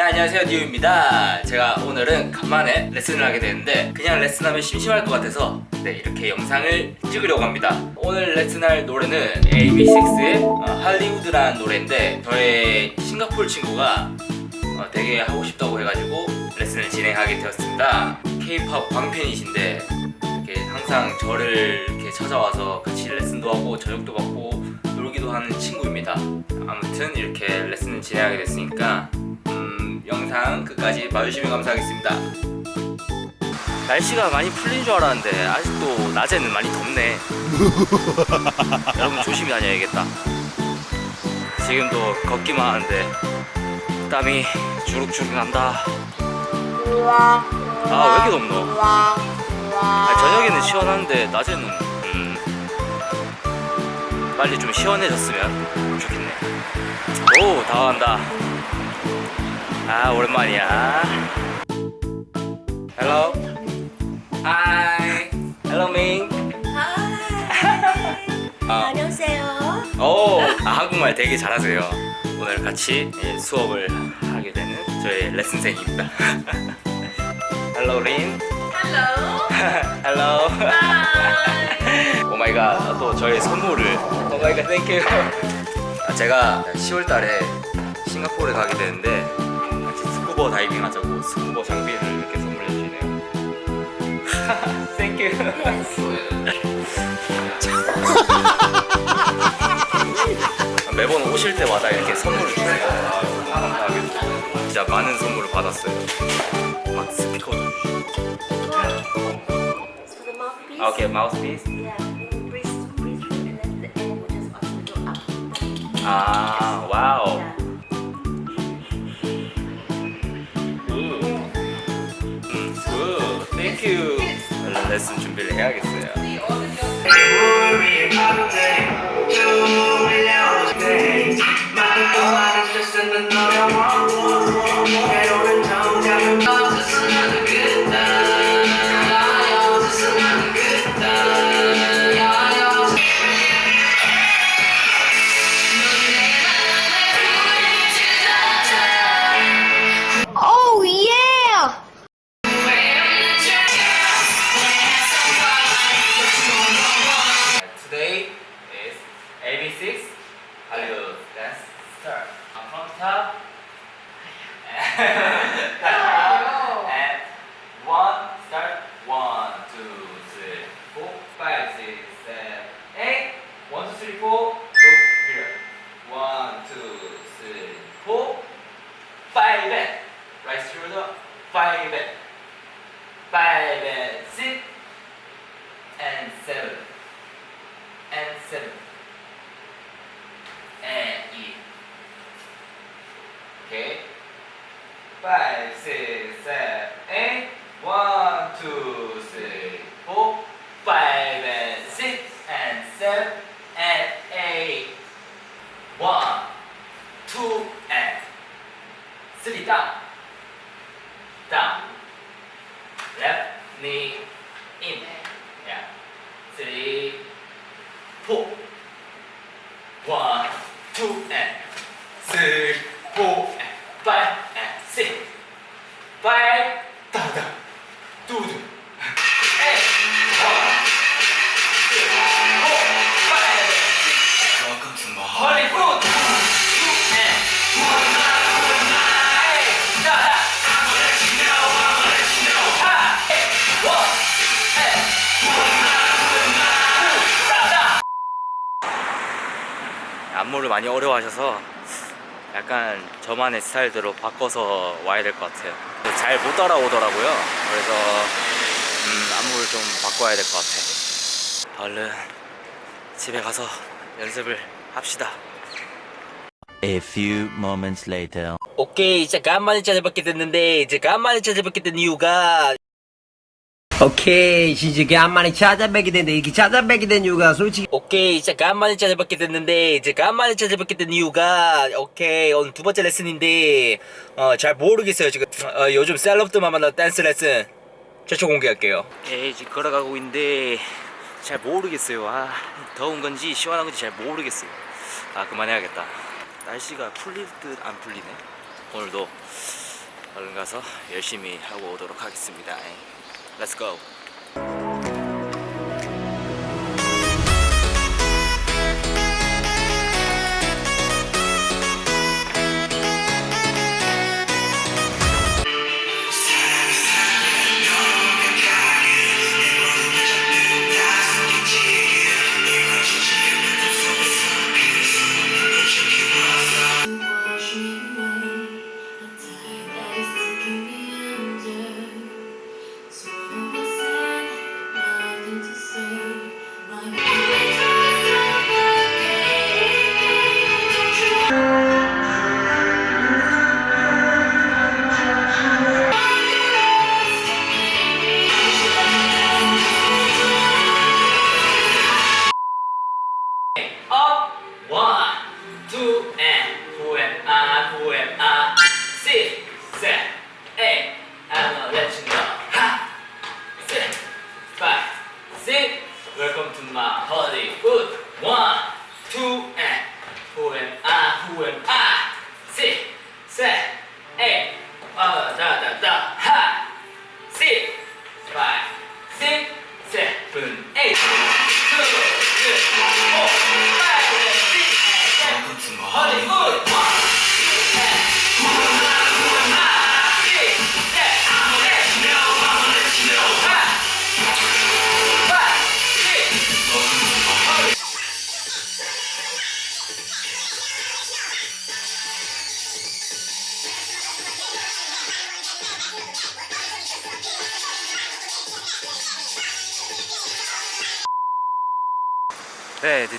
네 안녕하세요. 디오입니다. 제가 오늘은 간만에 레슨을 하게 되는데 그냥 레슨하면 심심할 것 같아서 네 이렇게 영상을 찍으려고 합니다. 오늘 레슨할 노래는 AB6IX의 할리우드라는 노래인데 저의 싱가포르 친구가 어, 되게 하고 싶다고 해가지고 레슨을 진행하게 되었습니다. K-팝 광팬이신데 이렇게 항상 저를 이렇게 찾아와서 같이 레슨도 하고 저녁도 받고 놀기도 하는 친구입니다. 아무튼 이렇게 레슨을 진행하게 됐으니까 음, 영상 끝까지 봐주시면 감사하겠습니다. 날씨가 많이 풀린 줄 알았는데 아직도 낮에는 많이 덥네. 여러분 조심히 다녀야겠다. 지금도 걷기만 하는데 땀이 주룩주룩 난다. 아 왜 이렇게 덥노? 아, 저녁에는 시원한데 낮에는 음, 빨리 좀 시원해졌으면 좋겠네. 오 다가간다. 아 오랜만이야. Hello. Hi. Hello Ming. 아, 안녕하세요. 오 아, 한국말 되게 잘하세요. 오늘 같이 예, 수업을 하게 되는 저의 레슨생입니다. Hello Lin. Hello. Hello. Hi. 오 마이 갓. 또 저의 선물을. 오 마이 갓. 땡큐. 아, 제가 10월 달에 싱가포르에 가게 되는데 스쿠버 다이빙 하자고 스쿠버 장비를 이렇게 선물해 주시네요. 땡큐. 매번 오실 때마다 이렇게 선물을 주세요. 감사하게. 진짜 많은 선물을 받았어요. 막 스피커도 주시고. For the mouthpiece. 아, 오케이, 마우스피스. Yeah. Breathe, breathe through, and then the air will just automatically go up. 아, 와우. Yeah. 땡큐. 레슨 준비를 해야겠어요. Oh three, four. Look here. One, two, three, four. Five and right shoulder. Five and five and six and seven and seven and eight. Okay. Five, six, seven, eight. One, two, three, four, five, and six, and seven, and eight. One, two, and three down. Down. Left knee in. Yeah. Three, four. One, two, and three, four, 많이 어려워하셔서 약간 저만의 스타일대로 바꿔서 와야 될 것 같아요. 잘 못 따라오더라고요. 그래서 음, 안무를 좀 바꿔야 될 것 같아. 얼른 집에 가서 연습을 합시다. A few moments later. 오케이, 이제 간만에 찾아뵙게 됐는데 이제 간만에 찾아뵙게 된 이유가 오케이 진짜 간만에 찾아뵙게 됐는데 이렇게 찾아뵙게 된 이유가 솔직히 오케이 이제 간만에 찾아뵙게 됐는데 이제 간만에 찾아뵙게 된 이유가 오케이 오늘 두 번째 레슨인데 어 잘 모르겠어요 지금. 어, 요즘 셀럽들만 만나 댄스 레슨 최초 공개할게요. 예 지금 걸어가고 있는데 잘 모르겠어요. 아 더운 건지 시원한 건지 잘 모르겠어요. 아 그만해야겠다. 날씨가 풀릴 듯 안 풀리네. 오늘도 얼른 가서 열심히 하고 오도록 하겠습니다. Let's go.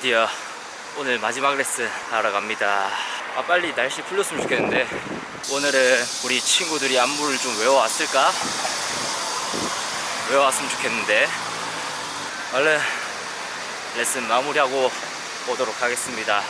드디어 오늘 마지막 레슨 하러 갑니다. 아, 빨리 날씨 풀렸으면 좋겠는데 오늘은 우리 친구들이 안무를 좀 외워왔을까? 외워왔으면 좋겠는데 얼른 레슨 마무리하고 오도록 하겠습니다.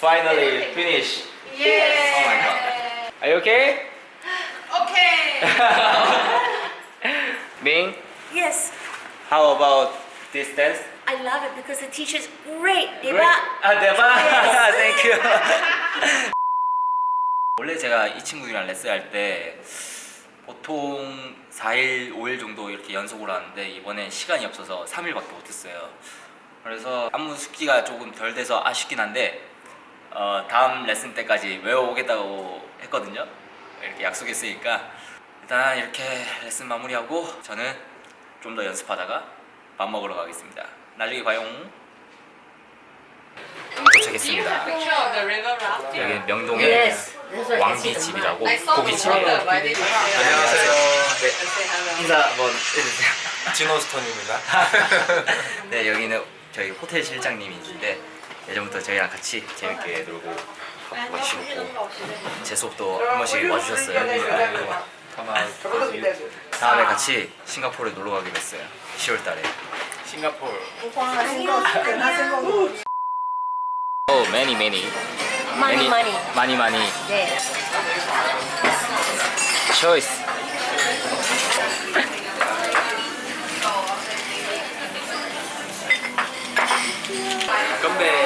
Finally finish. Yes. Oh my god. Are you okay? Okay. Ming, yes. how about this dance? I love it because the teacher's great. Great. Deba. 아, 대박. Thank you. 원래 제가 이 친구들이랑 레슨 할 때 보통 4일, 5일 정도 이렇게 연속으로 하는데 이번에 시간이 없어서 3일밖에 못했어요. 그래서 안무 숙지가 조금 덜 돼서 아쉽긴 한데 어, 다음 레슨 때까지 외워오겠다고 했거든요. 이렇게 약속했으니까 일단 이렇게 레슨 마무리하고 저는 좀 더 연습하다가 밥 먹으러 가겠습니다. 나중에 봐요. 도착했습니다. 여기 명동에 Yes. That's why I can see the 왕비집이라고 I saw the 고깃집이에요. blogger, but I didn't say 안녕하세요. 네, Say hello. 인사 한번 해주세요. 진호스톤입니다. 네, 여기는 저희 호텔 실장님이신데 예전부터 저희랑 같이 재밌게 놀고 밥 마시고 제 수업도 한 번씩 와주셨어요. 아마 다음에 같이 싱가포르에 놀러 가기로 했어요. 10월 달에. 싱가포르. many many Money, money. 많이 많이 네. choice 건배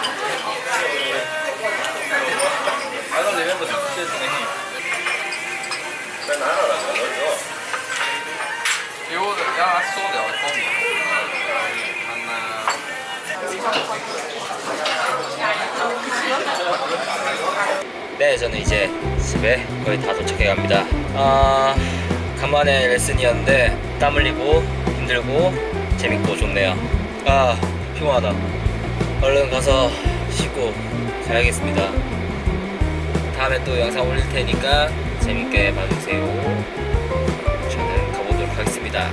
네, 저는 이제 집에 거의 다 도착해 갑니다. 아, 간만에 레슨이었는데 땀 흘리고 힘들고 재밌고 좋네요. 아, 피곤하다. 얼른 가서 씻고 자야겠습니다. 다음에 또 영상 올릴 테니까 재밌게 봐주세요. 저는 가보도록 하겠습니다.